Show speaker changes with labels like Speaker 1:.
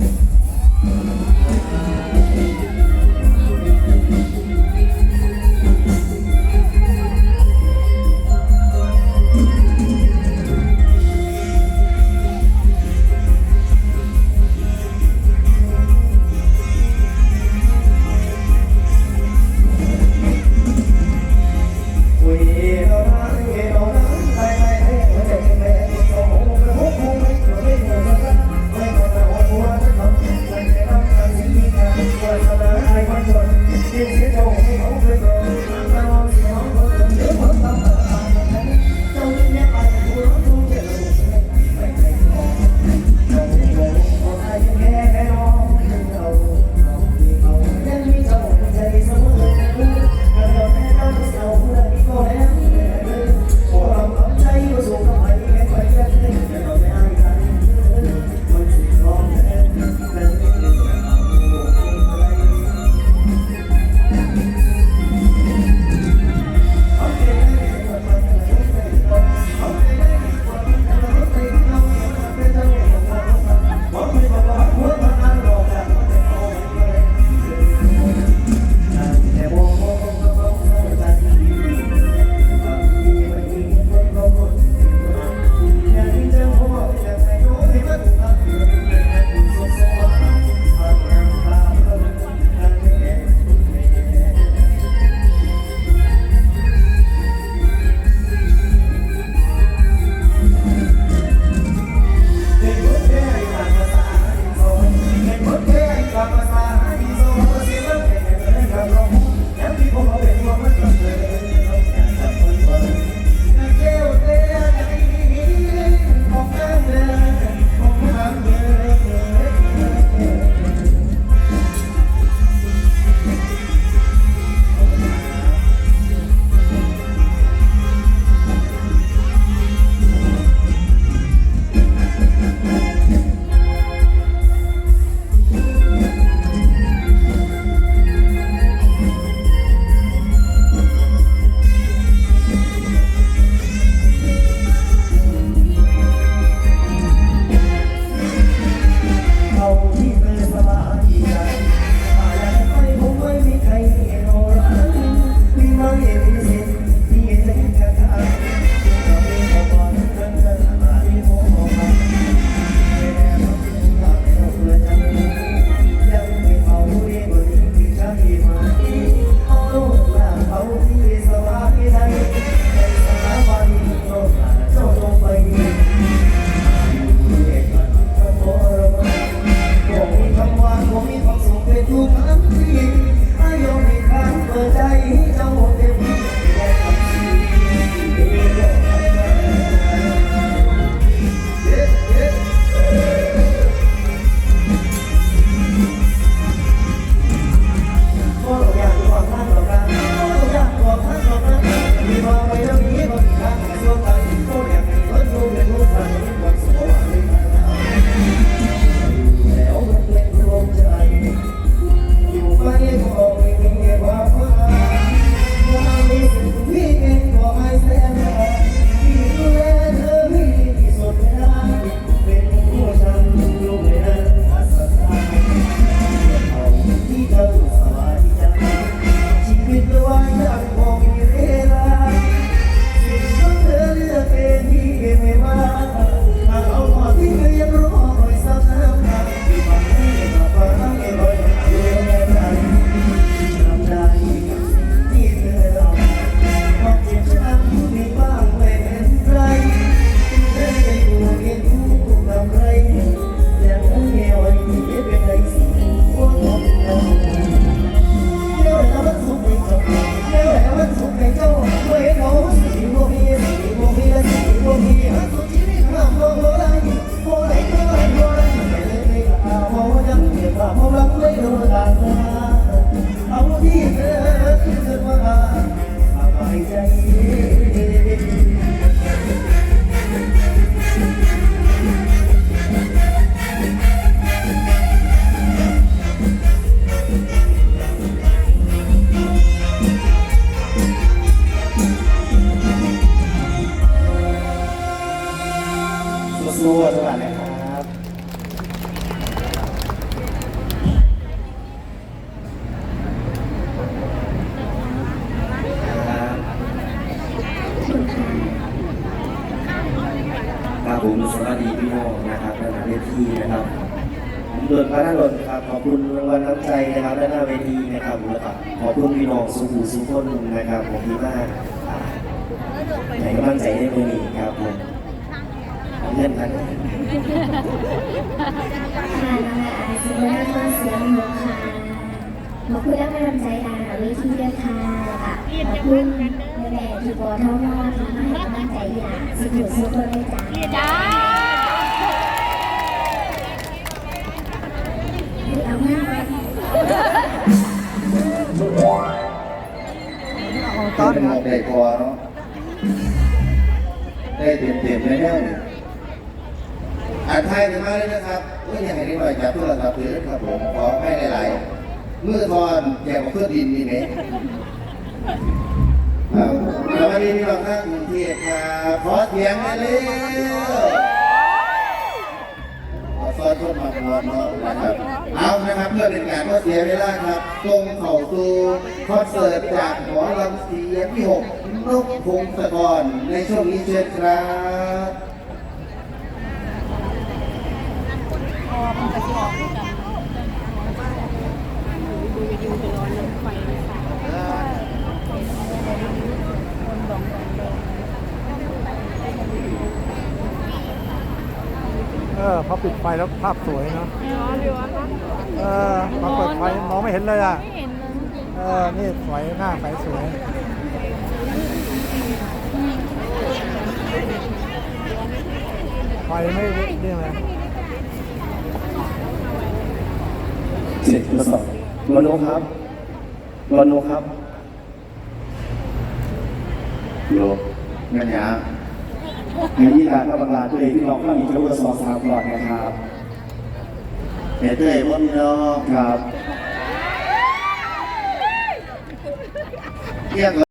Speaker 1: คุ ราดีพี่น้องนะครับด้นหน้าเวทีนะครับส่วนพระนรนค
Speaker 2: รับขอบคุณรางวัลน้ำใจนะครับด้าหน้าเวทีนะครับแล้วก็ขอบคุณพี่น้องสุขุสุขคนนะครับผมดีมากในกำลังใจในมือนี้ครับผมเล่นนะ
Speaker 3: ค่ะน้องไอซ์สุดยอดเสียงหนูค่ะขอบคุณด้านกำลังใจทางเวทีด้วยค่ะขอบคุณแม่ที่บอท้องน้อนที่ให้กำลังใจอย่างสุดสุดเลยจ้า
Speaker 4: ตอนนี้ได้พอเนาะได้เต็มเต็มๆแน่ๆนี่อ่านไทยกันมาเลยนะครับเอ้ยยังไงนิดหน่อยจับโทรศัพท์ถือครับผมขอให้หลายๆเมื่อทอนแย่กว่าเครื่องดินนี่ไหมครับแล้ววันนี้พี่น้องท่านกรุงเทพครับขอเสียงได้เลย นะนะครับเอานะครับเพื่อเป็นการว่เสียเวลาครับตรงเข่าสู่คอนเสิร์ตจากหมอลำเสียงที่หกนกพงศกรในช่วงนี้เชิญครับ
Speaker 5: เออพอปิดไฟแล้วภาพสวยเนาะเออพอเปิดไฟมองไม่เห็นเลยอะ
Speaker 6: ไม่เห็นเลย
Speaker 5: เออนี่สวยหน้าใสสวยไฟไม่เรียกอะไร
Speaker 2: เสร็จทดสอบวโนครับวโนครับ
Speaker 4: โยเงินยา
Speaker 2: ในที่การพระบังลาตัวเองที่น้องก็มีทดสอบสามก่อนนะครับ
Speaker 4: เฮ้ยเต้ยพ่อพี่น้อง
Speaker 2: ครับ
Speaker 4: เที่ยง